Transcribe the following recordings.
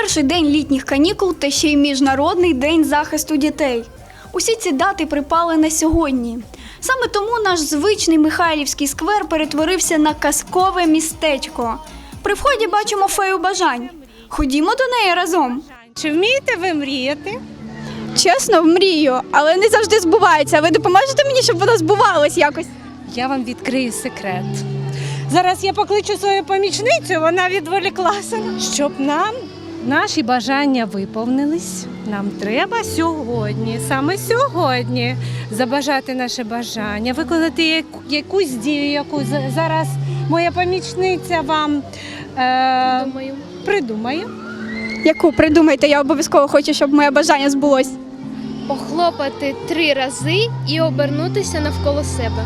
Перший день літніх канікул та ще й Міжнародний день захисту дітей. Усі ці дати припали на сьогодні. Саме тому наш звичний Михайлівський сквер перетворився на казкове містечко. При вході бачимо фею бажань. Ходімо до неї разом. Чи вмієте ви мріяти? Чесно, мрію, але не завжди збувається. Ви допоможете мені, щоб воно збувалось якось? Я вам відкрию секрет. Зараз я покличу свою помічницю, вона відволіклася. Щоб нам наші бажання виповнились, нам треба сьогодні, саме сьогодні, забажати наше бажання, виконати якусь дію, яку зараз моя помічниця вам е, Думаю. придумає. Яку придумайте, я обов'язково хочу, щоб моє бажання збулось. Похлопати три рази і обернутися навколо себе.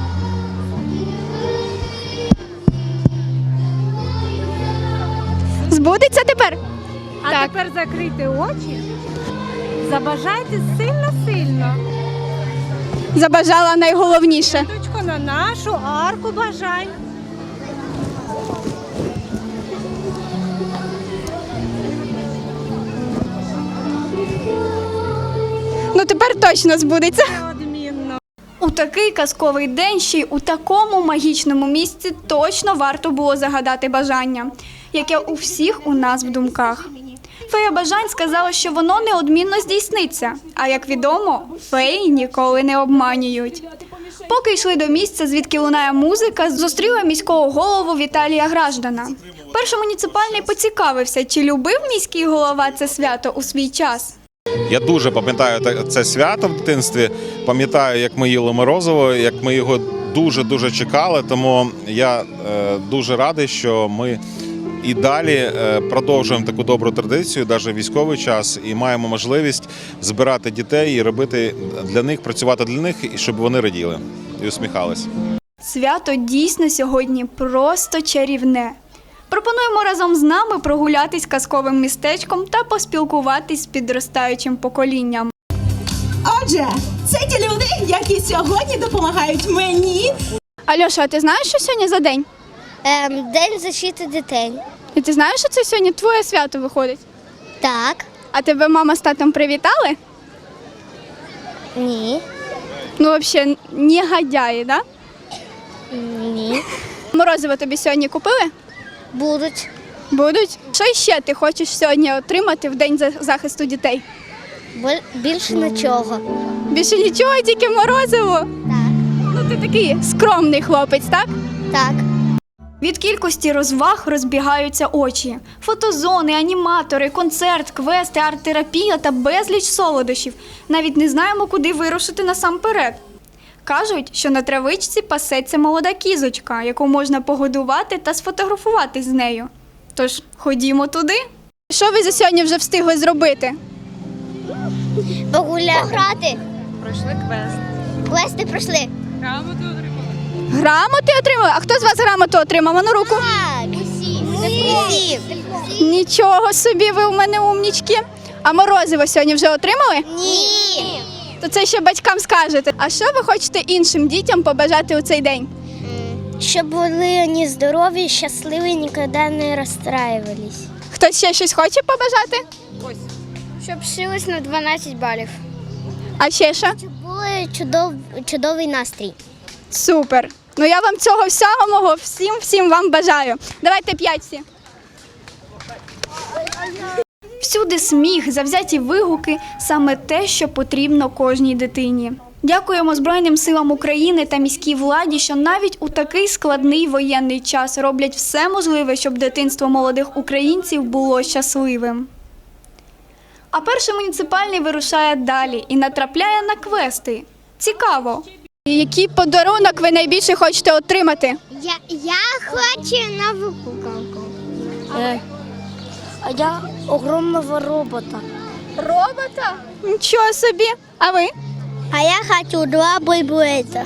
Збудеться тепер? А Так. тепер закрийте очі, забажайте сильно-сильно. Забажала найголовніше. Точку на нашу арку бажань. Ну тепер точно збудеться. Неодмінно. У такий казковий день ще й у такому магічному місці точно варто було загадати бажання, яке у всіх у нас в думках. Фея бажань сказала, що воно неодмінно здійсниться. А як відомо, феї ніколи не обманюють. Поки йшли до місця, звідки лунає музика, зустріла міського голову Віталія Граждана. Перший муніципальний поцікавився, чи любив міський голова це свято у свій час. Я дуже пам'ятаю це свято в дитинстві. Пам'ятаю, як ми їли морозиво, як ми його дуже дуже чекали. Тому я е, дуже радий, що ми і далі е, продовжуємо таку добру традицію, навіть військовий час, і маємо можливість збирати дітей і робити для них, працювати для них, і щоб вони раділи і усміхались. Свято дійсно сьогодні просто чарівне. Пропонуємо разом з нами прогулятись казковим містечком та поспілкуватись з підростаючим поколінням. Отже, це ті люди, які сьогодні допомагають мені Альоша, а ти знаєш, що сьогодні за день? Ем, День защити дітей. І ти знаєш, що це сьогодні твоє свято виходить? Так. А тебе мама з татом привітали? Ні. Ну, взагалі, не гадяє, да? Ні. Морозиво тобі сьогодні купили? Будуть. Будуть. Що ще ти хочеш сьогодні отримати в день захисту дітей? Більше нічого. Більше нічого, тільки морозиво. Так. Ну, ти такий скромний хлопець, так? Так. Від кількості розваг розбігаються очі: фотозони, аніматори, концерт, квести, арт-терапія та безліч солодощів. Навіть не знаємо, куди вирушити насамперед. Кажуть, що на травичці пасеться молода кізочка, яку можна погодувати та сфотографувати з нею. Тож ходімо туди. Що ви за сьогодні вже встигли зробити? Погуля... Пограти. Пройшли квест. Квести пройшли. Грамоту отримали. Грамоти отримали? А хто з вас грамоту отримав? А ну руку. Усі. Нічого собі, ви у мене умнічки. А морозиво сьогодні вже отримали? Ні. То це ще батькам скажете. А що ви хочете іншим дітям побажати у цей день? Щоб були вони здорові, щасливі, ніколи не розстраювались. Хтось ще щось хоче побажати? Щоб вшились на 12 балів. А ще що? Щоб був чудов... чудовий настрій. Супер. Ну я вам цього всього всім всім вам бажаю. Давайте п'ять всі. Всюди сміх, завзяті вигуки саме те, що потрібно кожній дитині. Дякуємо Збройним силам України та міській владі, що навіть у такий складний воєнний час роблять все можливе, щоб дитинство молодих українців було щасливим. А перший муніципальний вирушає далі і натрапляє на квести. Цікаво. Який подарунок ви найбільше хочете отримати? Я, я хочу нову куколку. А я огромного робота. Робота? Нічого собі. А ви? А я хочу два бульбуэта.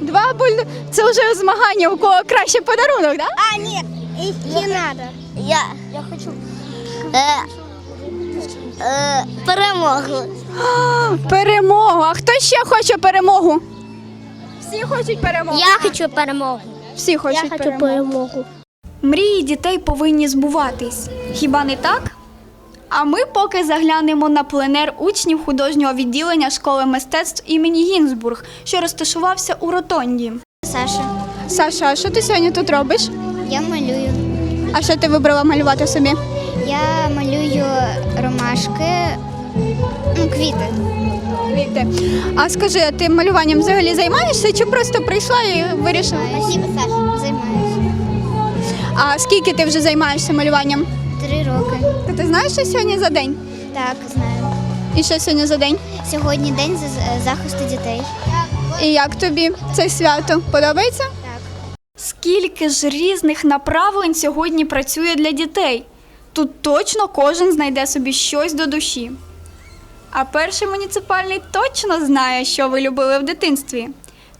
Два буль. Це вже змагання, у кого краще подарунок, так? А, нет, их не надо. Я, я хочу э, э, перемогу. Да? Перемогу. А хто ще хоче перемогу? Всі хочуть перемогу. Я хочу перемогу. Всі хочуть Я хочу перемогу. перемогу. Мрії дітей повинні збуватись. Хіба не так? А ми поки заглянемо на пленер учнів художнього відділення школи мистецтв імені Гінзбург, що розташувався у Ротонді. Саша, Саша, а що ти сьогодні тут робиш? я малюю. А що ти вибрала малювати собі? Я малюю ромашки, ну, квіти. Квіти. А скажи, а ти малюванням взагалі займаєшся чи просто прийшла і вирішила? Спасибо, Саша. Займаюся. А скільки ти вже займаєшся малюванням? Три роки. Та ти знаєш, що сьогодні за день? Так, знаю. І що сьогодні за день? Сьогодні день за- захисту дітей. І як тобі це свято? Подобається? Так. Скільки ж різних направлень сьогодні працює для дітей? Тут точно кожен знайде собі щось до душі. А перший муніципальний точно знає, що ви любили в дитинстві.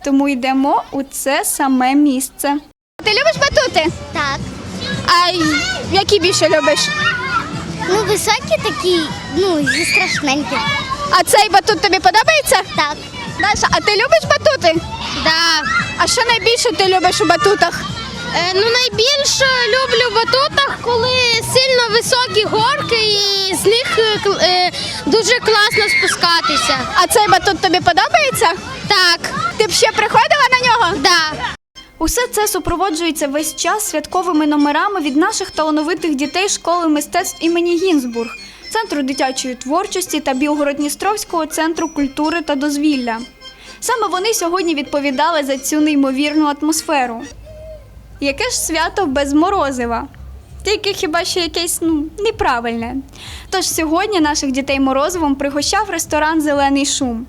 Тому йдемо у це саме місце. Ти любиш батути? Так. А які більше любиш? Ну, високі такі, ну, і страшненькі. А цей батут тобі подобається? Так. Даша, а ти любиш батути? Да. А що найбільше ти любиш у батутах? Е, ну найбільше люблю в батутах, коли сильно високі горки, і з них е, е, дуже класно спускатися. А цей батут тобі подобається? Так, Ти б ще приходила на нього? да. Усе це супроводжується весь час святковими номерами від наших талановитих дітей школи мистецтв імені Гінзбург, центру дитячої творчості та Білгород-Дністровського центру культури та дозвілля. Саме вони сьогодні відповідали за цю неймовірну атмосферу. Яке ж свято без морозива? Тільки хіба що якесь ну, неправильне. Тож сьогодні наших дітей морозивом пригощав ресторан Зелений шум.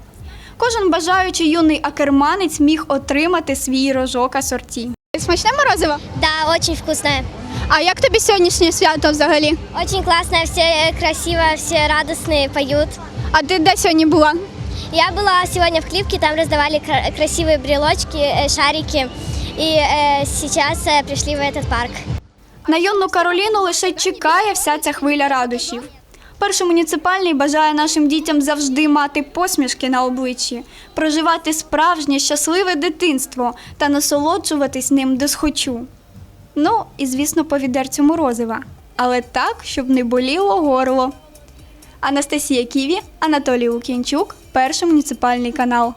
Кожен бажаючий юний акерманець міг отримати свій рожок асорті. Смачне морозиво? Да, очень вкусная. А як тобі сьогоднішнє свято взагалі? Очень классная, все красиво, все радостные поют. А ти де сьогодні була? Я была сегодня в Клипке, там раздавали кра- красивые брелочки, э, шарики. И э, сейчас э, пришли в этот парк. На юну Кароліну лише чекає вся ця хвиля радощів. Перший муніципальний бажає нашим дітям завжди мати посмішки на обличчі, проживати справжнє щасливе дитинство та насолоджуватись ним досхочу. Ну і, звісно, по відерцю морозива, але так, щоб не боліло горло. Анастасія Ківі, Анатолій Лук'янчук, перший муніципальний канал.